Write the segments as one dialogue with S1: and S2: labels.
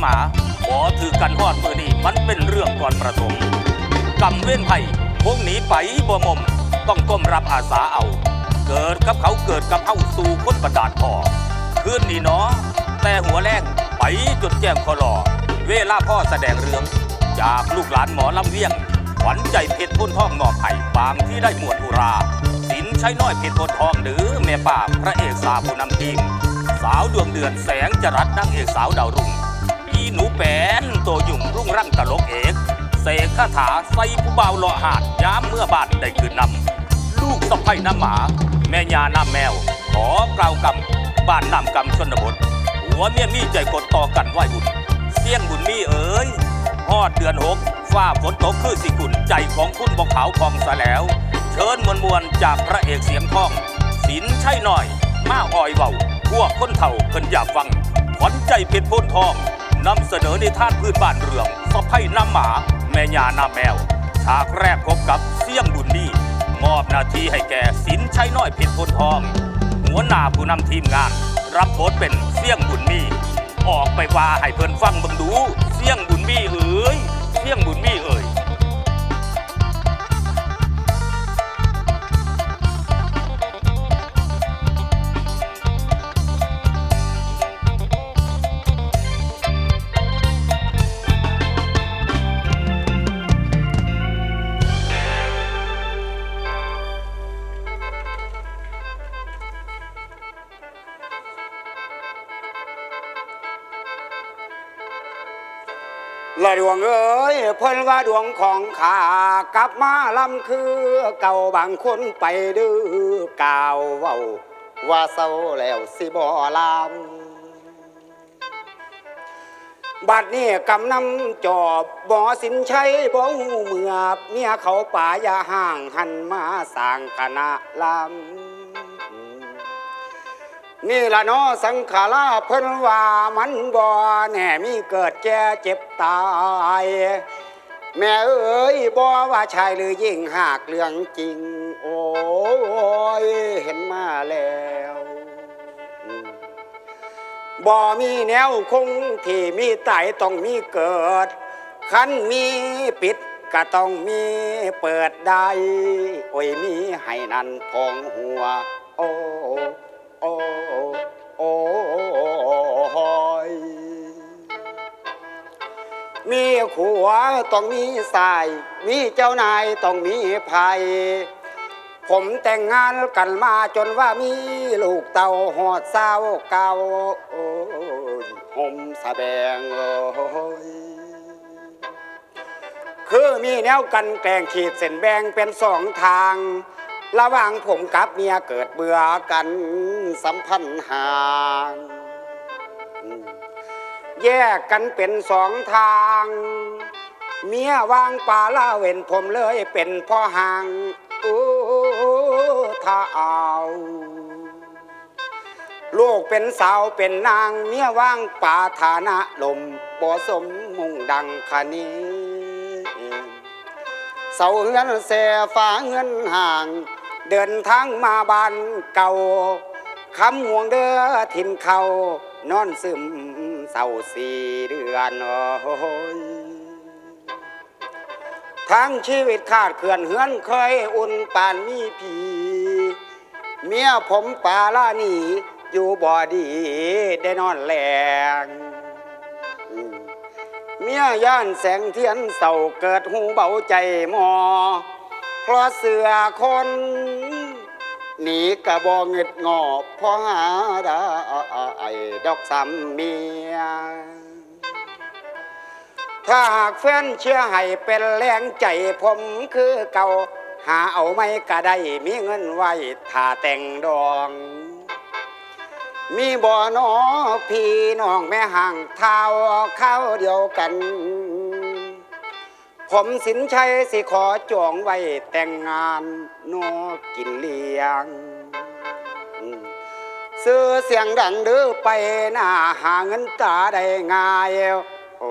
S1: หมาขอถือกันฮอดมือนี้มันเป็นเรื่องก่อนประถมกำเว้นไผ่พวกหนีไปบ่มม ต้องก้มรับอาสาเอา เกิดกับเขาเกิดกับเฮาสู่คนบันดาลพอคืนนี้เนาะแต่หัวแรงไปจนแจ้งคอลอเวลาพ่อแสดงเรื่อง จากลูกหลานหมอลำเวียงขวัญใจเพชรพ้นทองหน่อไผ่บางที่ได้หมวดอุราสินใช้น้อยเพชรพ้นทองหรือแม่ป้าพระเอกสาวผู้นำทีม สาวดวงเดือนแสงจรัสนางเอกสาวดาวรุ่ง อีหนูแปนตัวยุ่งรุ่งร่างตลกเอกเสกคาถาใส่ผู้เบาเลาะหาดย้ำเมื่อบานได้คืนนำลูกสะใภ้น้ำหมา แม่ยาน้ำแมว ขอกล่าวกำบ้านน้ำกำชนบท หัวเมียมีใจกดต่อกันไหวบุญเสี่ยงบุญมีเอ๋ยฮอดเดือนหกฟ้าฝนตกคือสิกุลใจของคุณบอกขาวพองซะแล้ว เชิญมวลมวลจากพระเอกเสียงทองสินใช่หน่อย มาอ่อยเบาพวกคนเฒ่าเพิ่นอยากฟังขวัญใจเพชรพ้นทอง นำเสนอในท่านพื้นบ้านเรืองสะไพ่น้ำหมา แม่ยาน้ำแมว ฉากแรกพบกับเสี่ยงบุญมี่ มอบหน้าที่ให้แก่สินใช้น้อยเพชรพ้นทอง หัวหน้าผู้นำทีมงาน รับบทเป็นเสี่ยงบุญมี่ ออกไปว่าให้เพิ่นฟังเบิ่งดู เสี่ยงบุญมี่เอ๋ยเสี่ยงบุญมีเอ๋ย
S2: ละดวงเอ้ยเพิ่นว่าดวงของข้ากลับมาลำคือเก่าบางคนไปดื้อกล่าวเว้าว่าเศร้าแล้วสิบ่ลำบัดนี้กำนำจอบบ่อสินชัยบ่หูเมือบเมียเขาป่ายาห่างหันมาสร้างคณะลำ นี่ละเนาะสังขาราเพิ่นว่ามันบ่แน่มีเกิดแก่เจ็บตายแม่เอ้ยบ่ว่าชายหรือยิ่งหากเรื่องจริง โอ้ยเห็นมาแล้วบ่มีแนวคงที่มีตายต้องมีเกิด คันมีปิดก็ต้องมีเปิดได้ โอ้ยมีให้นั่นพองหัว โอ้ โอ้โอ้ยมีขัวต้องมีสาย มีเจ้านายต้องมีภัย ผมแต่งงานกันมาจนว่ามีลูกเต่าหอดเศร้าเก่าโอ้ยห่มสะแบงโอ้ยคือมีแนวกันแกล้งขีดเส้นแบ่งเป็นสองทาง ระหว่างผมกับเมียเกิดเบื่อกันสัมพันธ์ห่าง แยกกันเป็นสองทาง เมียวางป่าละเว้นผมเลยเป็นพ่อห่างโอ้ถ้าเอาลูกเป็นสาวเป็นนางเมียว่างป่าฐานะลมบ่สมมุ่งดังคะนี้เสาเงินเสฟ้าเงินห่าง เดินทางมาบ้านเก่าคำห่วงเด้อถิ่นเขานอนซึมเศร้าสี่เดือนโอ้ยทั้งชีวิตขาดเขื่อนเฮือนเคยอุ่นปานมีผีเมียผมปาลานีอยู่บ่อดีได้นอนแรงเมียย่านแสงเทียนเศร้าเกิดหูเบาใจหมอ เพราะเสือคน หนีกระบองเงิดงอเพราะหาได้ดอกซ้ำเมีย ถ้าหากแฟนเชื่อให้เป็นแรงใจผมคือเก่า หาเอาไม่ก็ได้มีเงินไว้ถ้าแต่งดอง มีบ่อนอพี่น้องแม่ห่างเท้าเข้าเดียวกัน ผมสินชัยสิขอจองไว้แต่งงานนอกินเลี้ยง ซื้อเสียงดังเดื้อไปหน้าหาเงินตาได้ง่ายโอ้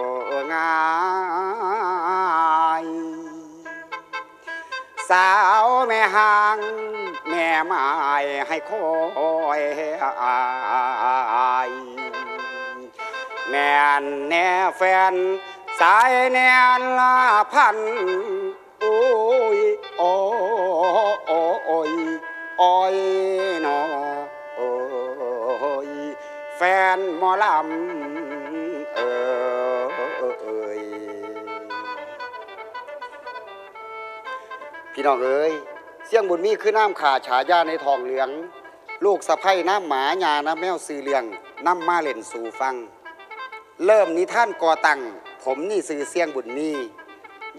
S2: ง่ายสาวแม่หางแม่ไม้ให้คอยแม่แน่แฟน สายแน่นละพันโอ้ยโอ้โอ้โอ้ยโอ้ยนอโอ้ยแฟนหมอลำเออเอ่ยพี่น้องเอ้ยเสียงบุญมีคือน้ำขาฉายาในทองเหลือง ลูกสะพ้น้ำหมาญาน้ำแมวซื้อเลียงน้ำมาเล่นสู่ฟัง เริ่มนิท่านก่อตั้ง ผมนี่ซื้อเสียงบุญมี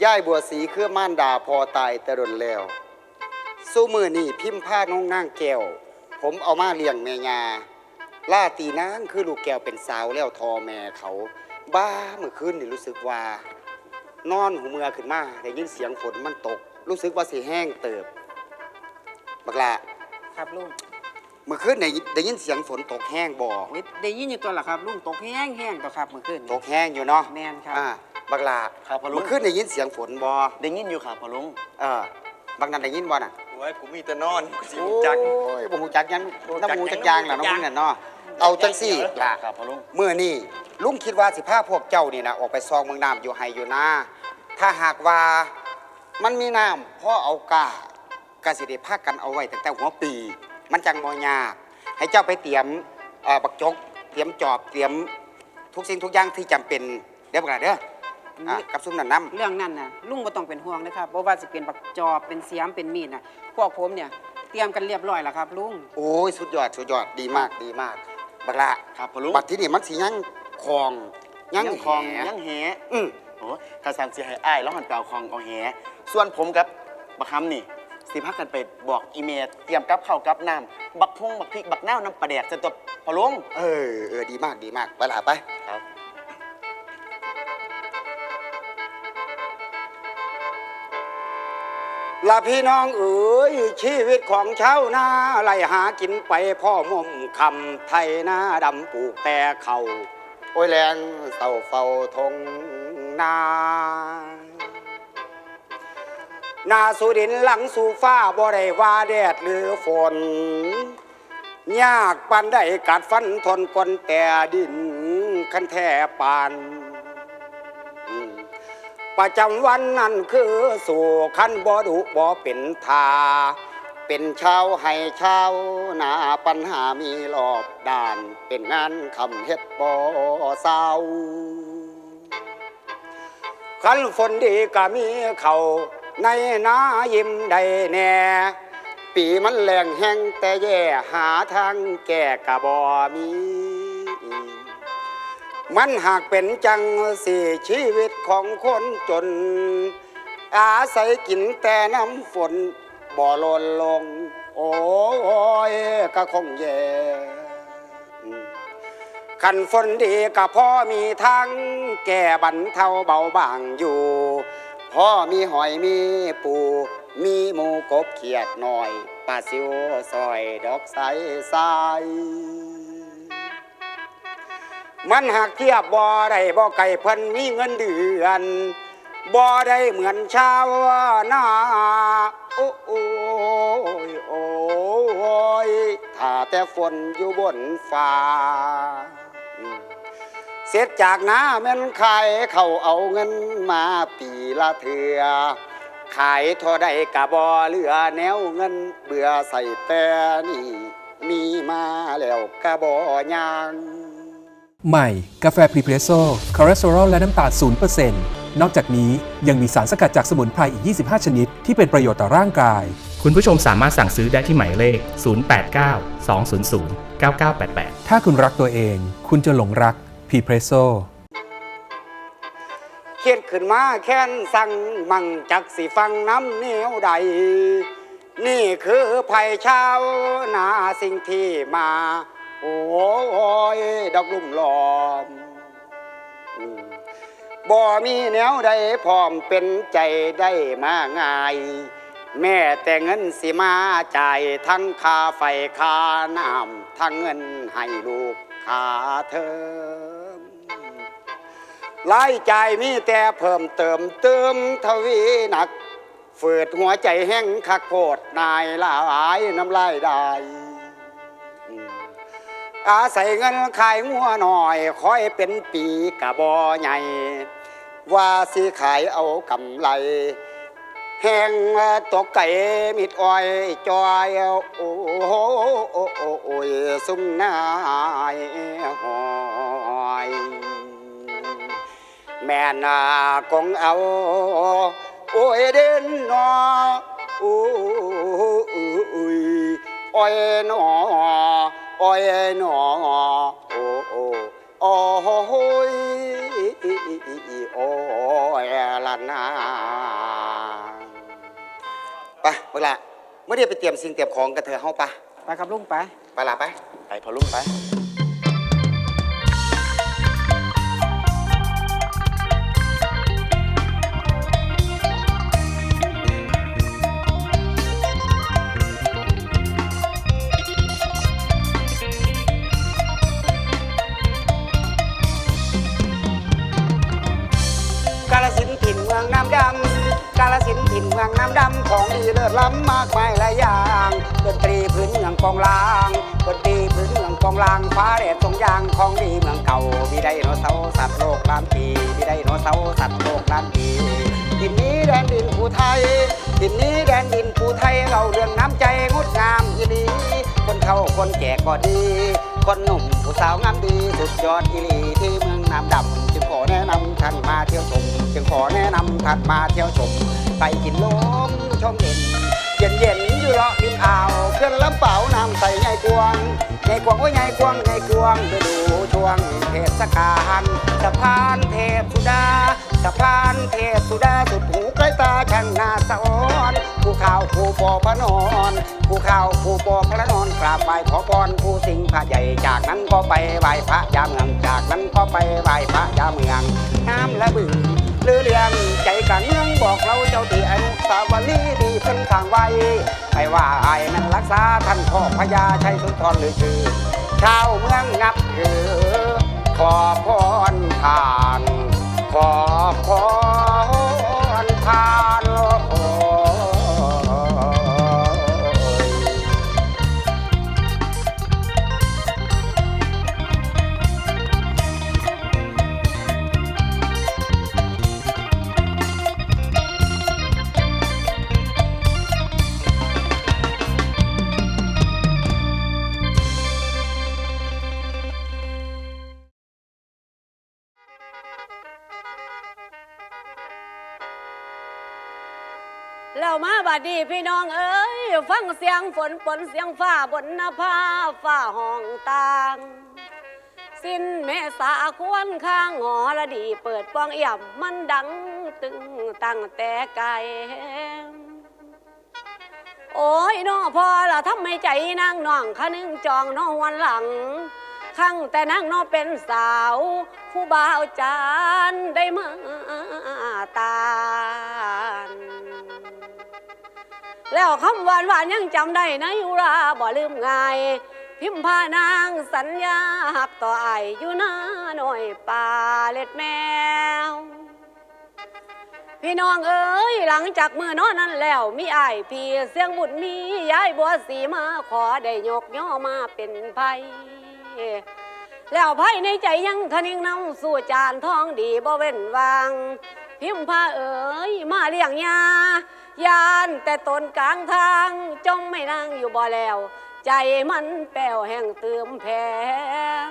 S2: ย่ายบัวสีเครือม่านดาพอตายแต่ดนแล้ว สู้มือนี่พิมพ์ผ้าน้องนางแก้ว ผมเอามาเลี้ยงแม่ยาล่าตีนางคือลูกแก้วเป็นสาวแล้วทอแม่เขา บ้าเมื่อคืนนี่รู้สึกว่า นอนหูเมือขึ้นมาได้ยินเสียงฝนมันตก รู้สึกว่าสิแห้งเติบบักละ
S3: ครับลุง
S2: เมื่อคืนได้ยินได้ยินเสียงฝนตกแห้งบ่
S3: โอ้ยได้ยินอยู่ตัวละครับลุงตกแห้งแห้งตัวครับเมื่อคืน
S2: ตกแห้งอยู่เนาะ
S3: แมนครับ
S2: อ่าบักละ
S4: ครับพ่อลุง
S2: เมื่อคืนได้ยินเสียงฝนบ่
S4: ได้ยินอยู่ครับพ่อลุง
S2: เออบักนั้นได้ยินบ่น่ะ
S4: โอ้ยกูมีแต่นอนกูสิ
S2: โอ้
S4: รู้จัก
S2: ยบ่ฮู้จักหยัง
S4: บ่รู้จัก
S2: น้ำหมูจักอยางล่ะ
S4: บ่รู้
S2: น้อง
S4: จัก
S2: มึงน่ะเนาะเอาจังซี่ล่ะ
S4: ครับพ่อลุง
S2: เมื่อนี่ลุงคิดว่าสิพาพวกเจ้านี่นะออกไปซองเมืองน้ำอยู่ไฮอยู่นาถ้าหากว่ามันมีน้ำพ่อเอากากาสิได้พากันเอาไว้ตั้งแต่หัวปี มันจังบ่ยาก ให้เจ้าไปเตรียมเอ่อบักจก เตรียมจอบ เตรียมทุกสิ่งทุกอย่างที่จำเป็นเด้อบักหลาเด้ออะกับซุ้มนั่นน้
S3: เรื่องนั้นน่ะลุงบ่ต้องเป็นห่วงนะครับบ่ว่าสิเป็นบักจอบเป็นเสียมเป็นมีดน่ะพวกผมเนี่ยเตรียมกันเรียบร้อยแล้วครับลุงำ
S2: โอ้ยสุดยอดสุดยอดดีมากดีมากบักละ
S4: ครับพ่อลุง
S2: บัดที่นี่มันสิยังคลองยัง
S4: คลอง
S2: แห
S4: ยังแห
S2: อืม
S4: โอ้ข้าสันสิให้อ้ายแล้วหันเปล่าคลองเอาแหส่วนผมกับบักคำนี่ สิพักกันไปบอกอีเมลเตรียมกับข้าวกับน้ำบักพงบักพริกบักน้าวน้ำปลาแดกจะตัวพ่อลุง
S2: เออเออดีมากดีมากไปละไป
S4: ครับ
S2: ละพี่น้องเอ๋ยชีวิตของชาวนาไล่หากินไปพ่อมมคำไทยนาดำปลูกแต่เขาโอ้ยแรงเศร้าเฝ้าทงนา นาสุดินหลังสู่ฟ้าบ่ได้ว่าแดดหรือฝน ยากปันได้กัดฟันทนกลแต่ดินคันแท่ปานประจำวันนั่นคือสู่ขันบ่ดุบ่เป็นทา เป็นชาวให้ชาวนาปัญหามีรอบด้าน เป็นงานคำเฮ็ดบ่เศร้าขันฝนดีก็มีเขา ในน้ายิ้มได้แน่ปีมันแรงแห้งแต่แย่หาทางแก้กะบ่มี มันหากเป็นจังสี่ชีวิตของคนจน อาศัยกินแต่น้ำฝนบ่หลนลง โอ้ยก็คงแย่ขันฝนดีก็พอมีทางแก่บันเทาเบาบางอยู่ พ่อมีหอยมีปู มีหมูกบเขียดหน่อยปลาซิวซอยดอกใสใสมันหากเทียบบ่ได้บ่ไก่เพิ่นมีเงินเดือนบ่ได้เหมือนชาวนาโอ้โอ้ยโอ้ยถ้าแต่ฝนอยู่บนฟ้า เสร็จจากนาแม่นขายเขาเอาเงินมาปีละเถื่อขายเท่าใดกะบ่เหลือแนวเงินเบื่อใส่แต่นี่มีมาแล้วกะบ่ยัง
S5: ใหม่ กาแฟพรีเพรสโซ่คอเลสเตอรอลและน้ำตาล0%นอกจากนี้ยังมีสารสกัดจากสมุนไพรอีก 25 ชนิด ที่เป็นประโยชน์ต่อร่างกาย
S6: คุณผู้ชมสามารถสั่งซื้อได้ที่หมายเลข 089 200 9988
S5: ถ้าคุณรักตัวเอง คุณจะหลงรัก พีเพรสโซ
S2: เขียนขึ้นมาแค้นสั่งมั่งจักสิฟังน้ำเหนียวใด นี่คือภัยชาวนาสิ่งที่มา โอ้ยดอกลุ่มหลอมบ่มีแนวใดพร้อมเป็นใจได้มาง่าย แม่แต่เงินสิมาจ่ายทั้งค่าไฟค่าน้ำทั้งเงินให้ลูกคาเทอ มรายจ่ายมีแต่เพิ่มเติมเติมทวีหนัก ฝืดหัวใจแห้งคักโพดนายหลายน้ำลายได้อืมอาศัยเงินขายงัวหน่อยคอยเป็นปีกะบอใหญ่ ว่าสิขายเอากำไร แห้งตกไก่มิดอ้อยจอยโอ้โหโอ้โอ้โอ้ยสุ่มนายหอย ม่นากงเอา โอ้ยเด่นนอโอ้ยโอ้ยนอโอ้ยนอโอ้โอ้โอ้โอ้ยโอ้ยละนาไปเมื่อละเมื่อเดียวไปเตรียมสิ่งเตรียมของกันเถอะเฮาปะ
S3: ไปครับลุงไป
S2: ไปละไป
S4: ไปพอลุงไป
S2: ดินถิ่นเมืองน้ำดำของดีเลิศล้ำมากมายหลายอย่างดนตรีพื้นเมืองกองลางดนตรีพื้นเมืองกองลางฟ้าแดดทรงยางของดีเมืองเก่ามีไดโนเสาร์สัตว์โลกล้านปีมีไดโนเสาร์สัตว์โลกล้านปีถิ่นนี้แดนดินภูไทยถิ่นนี้แดนดินภูไทยเราเรื่องน้ำใจงดงามอีหลีคนเฒ่าคนแก่ก็ดี คนหนุ่มผู้สาวงามดีสุดยอดอีลีที่เมืองน้ำดำ นำท่านมาเที่ยวชม จึงขอแนะนำท่านมาเที่ยวชม ไปกินลมชมเย็นเย็นเย็นอยู่เลาะริมอ่าวเคลื่อนลำเป๋าน้ำใสใหญ่กวงใหญ่กวงโอ้ยใหญ่กวงใหญ่กวงไปดูช่วงเทศกาลสะพานเทพสุดาสะพานเทพสุดาสุดหูใกล้ตาช่างนาสะอ ข่าวผู้ปอพระนอนผู้ข่าวผู้ปอพระนอนกราบไหว้ขอพรผู้สิงพระใหญ่จากนั้นก็ไปไหว้พระยาเมืองจากนั้นก็ไปไหว้พระยาเมืองน้ำและบึงลือเรื่องใจกันเมืองบอกเราเจ้าที่อนุสาวรีย์ที่เพิ่นสร้างไว้ไม่ว่าไอ้นั้นรักษาท่านพ่อพญาชัยสุนทรหรือชื่อชาวเมืองนับถือขอพรทานขอพร
S7: วมาดีพี่น้องเอ้ยฟังเสียงฝนฝนเสียงฟ้าบนนภาฟ้าห้องต่าง สิ้นเมษาควรข้างหอละดี เปิดปองเอี่ยมมันดังตึงตั้งแต่ไกลโอ้ยน้อพอละทำไม่ใจนางน้องคะนึงจองน้องวันหลังข้างแต่นางน้องเป็นสาว ผู้บ่าวจานได้มาต แล้วคำหวานหวานยังจำได้นะยุราบ่ลืมง่าย พิมพานางสัญญาหักต่อไอายอยู่หน้าหน่อยป่าเล็ดแมว พี่น้องเอ้ยหลังจากมือนอนนั้นแล้วมีไอายพี่เสียงบุญมียายบัวสีมาขอได้ยกย่อมาเป็นไพแล้วไพในใจยังคนิ่งนำสู่จานทองดีบ่เว้นวาง พิมพาเอ๋ยมาเลี้ยงยา ยานแต่ตนกลางทางจงไม่นั่งอยู่บ่แล้ว ใจมันแป้วแห่งเติมแพง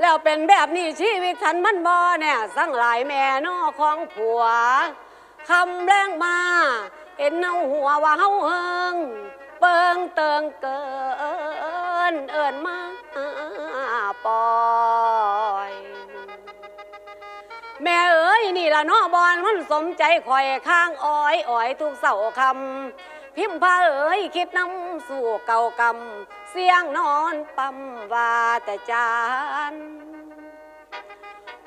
S7: แล้วเป็นแบบนี้ชีวิตฉันมันบ่เนี่ยสั่งหลายแม่นอของผัวคำแรงมาเห็นเนาหัวว่าเฮาเฮิงเปิงเติงเกินเอินมาปอ แม่เอ๋ยนี่ละเนาะบอนมันสมใจข่อยข้างอ้อยอ้อยทุกเสาคำพิมพ์พาเอ๋ยคิดน้ำสู่เก่ากำเสียงนอนปั๊มว่าแต่จาน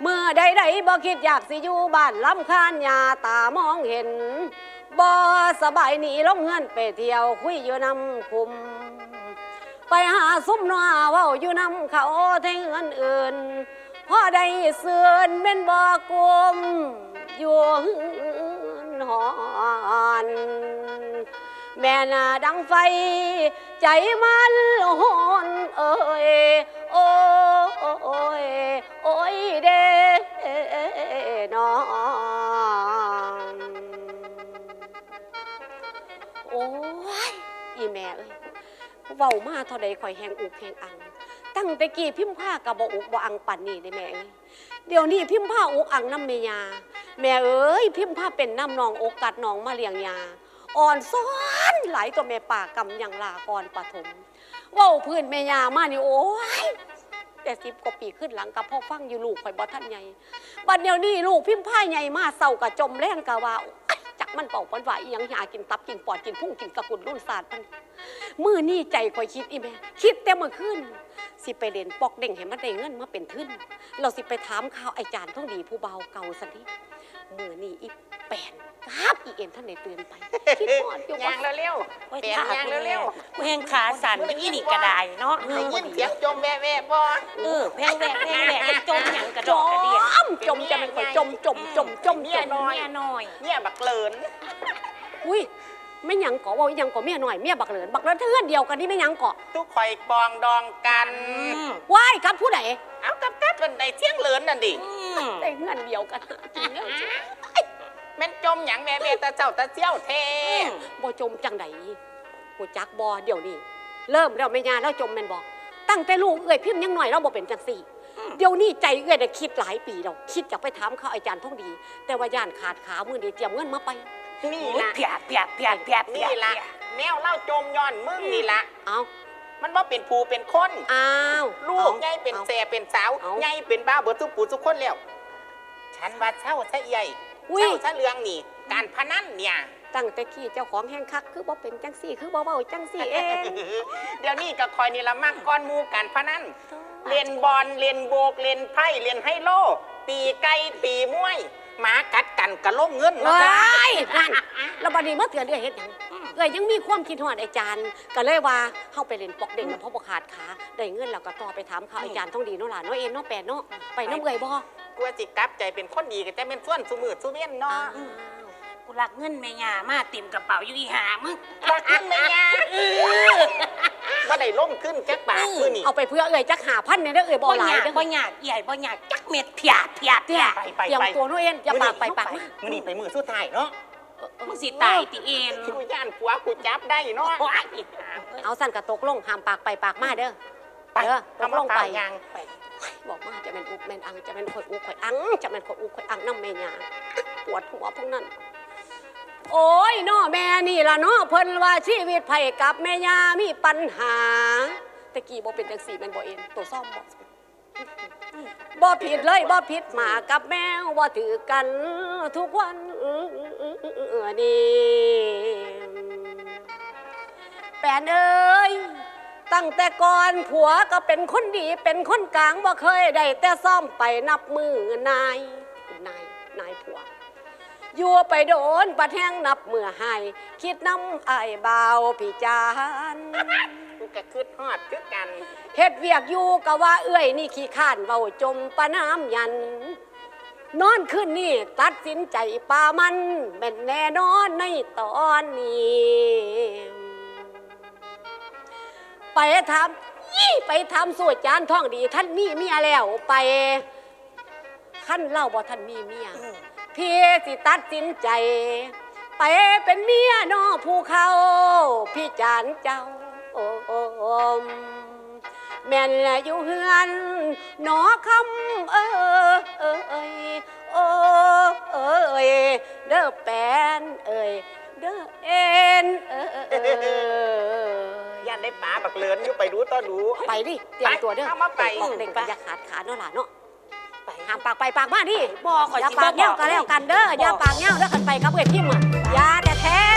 S7: เมื่อใดๆบ่คิดอยากสิอยู่บ้านลำคาญยาตามองเห็นบ่สบายหนีลงเงินไปเที่ยวคุยอยู่นำคุม ไปหาซุ้มนัวว้าอยู่นำเขาแทงเงินอื่น พ่อได้เสือนเป็นบ่กลมอยู่หืนหหอนแม่นาดังไฟ ใจมันหอนเอ้ยโอ้ยโอ้ยเด้น้องโอ้ยอีแม่เอ้ยเว้ามาเท่าใดข่อยแหงอุกแหงอัง ตั้งแต่กี้พิมพ์ผ้ากับบอุกบอังปันนี่ได้แม่เดี๋ยวนี้พิมพ์ผ้าอุกอังน้ำเมียา แม่เอ้ยพิมพ์ผ้าเป็นน้ำนองอกกัดน้องมาเลียงยาอ่อนซ้อนหลายตัวแม่ป่ากำยังลาก่อนปฐมว้าพื้นแม่ยามานี่โอ้ยแต่สิบกว่าปีขึ้นหลังกับพ่อฟังอยู่ลูกข่อยบ่ท่านใหญ่บัดเดี๋ยวนี้ลูกพิมพ์ผ้าใหญ่มาเศร้ากะจมแรงกะว่าจักมันเป่าปันว่าอียังหากินตับกินปอดกินพุ่งกินกระกุนรุ่นศาสตร์มันมือนี่ใจข่อยคิดอีแม่คิดแต่เมื่อคืน สิไปเล่นปอกเด้งให้มันได้เงินมาเป็นทุนเราสิไปถามข่าวไอาจารย์ท่องดีผู้เบาเก่าสันทีมือนี่อีแปนครับอีเอ็มท่านได้เตือนไปคิดฮอดอยู่
S8: ยาง
S7: ว่า
S8: เร็ว
S7: โอ้ย
S8: ๆแปลงยางเร็ว
S9: เพลงขาสั่นอีนี่กระไดเนาะ
S8: ๆได้ยินเสียงจมแว่แว่ๆบ่
S9: เออเพลงแหวกเพลงแหวกจะจมหยังกระ
S7: จ
S9: ดอกกระเดีย
S7: มจมจะเป็นข่อยจมจมจมจม
S8: เมี
S7: จ
S8: ย
S7: ม
S8: น้อย
S9: เมียน้อย
S8: เนี่ยบักเหลิน
S7: อุ้ย ไม่หยังเกาะว่าอีหยังเกาะเมียหน่อยเมียบักเหลินบักเหลินเทือนเดียวกันนี่ไม่หยังเกาะ
S8: ทุกข่อยปองดองกัน
S9: อืม
S7: ว้ายครับผู้ใด
S8: เอากับกับเป็นได้เสียงเหลินนั่นดิ
S9: อืม
S7: แต่เงินเดียวกันจริงแล้ว
S8: แม่นจมหยังแว่แว่ๆตาเจ้าตาเซี่ยวเท
S7: บ่จมจังใดกูจักบ่เดี๋ยวนี้เริ่มแล้วไม่ยาแล้วจมแม่นบ่ตั้งแต่ลูกเอ้ยพิมพ์ยังหน่อยเราบ่เป็นจังสี่ เดี๋ยวนี้ใจเอ้ยน่ะคิดหลายปีแล้วคิดจะไปถามเขาอาจารย์ท่องดี แต่ว่าย่านขาดขามือนี้เตรียมเงินมาไป
S8: นี่
S9: โอ้ย
S8: ละ
S9: เปียกเปียกเปียกเปียกเปีย
S8: นี่
S9: ก
S8: ละแนวเล่าจมย้อนมึงนี่ละ
S7: เอา
S8: มันว่าเป็นภูเป็นคน
S7: อ้าว
S8: ลูก
S7: อา
S8: ไงเป็น
S7: อา
S8: แสเป็นสาว
S7: เอา
S8: ไงเป็นบ้าเบิดทุกปูทุกคนแล้ว ฉันว่าเช่าซะใหญ่
S7: อุ้ย
S8: เช่าซะเรื่องนี่ การพนันเนี่ย
S7: ตั้งแต่กี้เจ้าของแห่งคัก คือบ่เป็นจังสี่ คือบ่เว้าจังสี่เอง
S8: เดี๋ยวนี้ก็คอยนี่ละมักก้อนหมูการพนันเรียนบอลเรียนโบกเรียนไพ่เรียนไฮโล ตีไก่ตีมวย หมากัดกันกระล่มเงินมา
S7: ว้
S8: ซะา
S7: ยนั่นแล้วบัดนี้มาเตือนเอ้ยเฮ็ดหยังเอ้ยยังมีความคิดฮอดอาจารย์ ก็เลยว่าเฮาไปเล่นปอกเด้งแล้วเพราะบ่ขาดขาได้เงินแล้วก็ต่อไปถามเขาอาจารย์ท่องดีเนาะล่ะเนาะเอ็นเนาะแปดเนาะไปน้ำเอ้ยบ่
S8: กลัวจิกลับใจเป็นคนดีก็จะเป็นส่วนสุมือสุเวียนเนาะ
S9: กูรักเงินแม่ยามาเต็มกระเป๋าอยู่อีหามึง
S8: รักขึ้นไหมเนี่ย ว่าได้ล่มขึ้นแจ็คบาทมือนี่
S7: เอาไปเพื่อเอ้ยจักหาพันเนี่ยเด้อเอ้ยบ่
S9: บ่
S7: หลาย
S9: อยาก
S7: เด้อ
S9: บ่อยากใหญ่บ่อยากจักเม็ดเพียเพียเพี
S7: เตี้
S9: ย
S7: ย
S8: ไปไป
S7: เตรียม
S8: ไป
S7: ตัวเนาะเอ็นอย่าปากไปปากมา
S8: มือนี่ไปมือสุดท้ายเนาะ
S9: มึงสิตายติเอ็น
S8: กูย่านผัวกูจับได้เนาะ
S9: โอ้ยอีหา
S7: เอาสั่นก็ตกลงห้ามปากไปปากมาเด้อ
S8: ไป
S7: เด้อต
S8: ทำ
S7: ก
S8: มา
S7: ลง
S8: เป
S7: ไป
S8: ล่ายางไป
S7: บอกว่าจะเป็นอุกแมนอังจะเป็นข่อยอุกข่อยอังจะเป็นข่อยอุกข่อยอังน้ำแม่ยาปวดหัวพวกนั้น โอ้ยน้อแม่นี่ล่ะเนาะเพิ่นว่าชีวิตไผกับแม่ยามีปัญหาตะกี้บ่เป็นจังสี่แม่นบ่เอ็นตัวซ่อมบ่บ่ผิดเลยบ่ผิดหมากับแมวบ่ถือกันทุกวันนี่แปนเอ้ยตั้งแต่ก่อนผัวก็เป็นคนดีเป็นคนกลางบ่เคยได้แต่ซ่อมไปนับมือนายนายนายผัว อยู่ไปโดนประแทงนับมือให้คิดน้ำอายเบาพี่จาน
S8: กูก็คืดฮอดคือกัน
S7: เฮ็ดเวียกอยู่ก็ว่าเอื้อยนี่ขี้ข้านเบาจมปะน้ำยัน นอนขึ้นนี่ตัดสินใจปามันเป็นแน่นอนในตอนนี้ ไปทำยี่ไปทำสู่จานท่องดี ท่านมีเมียแล้วไปขั้นเล่าบ่ท่านมีเมีย พี่สิตัดสินใจ ไปเป็นเมียนอผู้เขาพี่จานเจ้าโอมแม่นละอยู่เฮือนหนอคำเอ้ยเอ้ยโอ้เอ้ยเด้อแปนเอ้ยเด้อเอ็นเอ้ย
S8: ย่านได้ป๋าบักเลินอยู่ไปรู้ต้อนรู้
S7: ไปดิเตรียมตัวเด้อ
S8: ไปเอามาไป
S7: ออกเด่งกันอย่าขาดขาเนาะล่ะเนาะ ห้ามปากไปปากมาดิ
S9: บ่ขอย
S7: อย่า
S9: สิ
S7: ปากเงี้ยว
S9: บ่
S7: ก็แล้วกันเด้ออย่าปากเงี้ยวเด้อกันไปกับเวทพิมพ์อะอย่าแต่แท้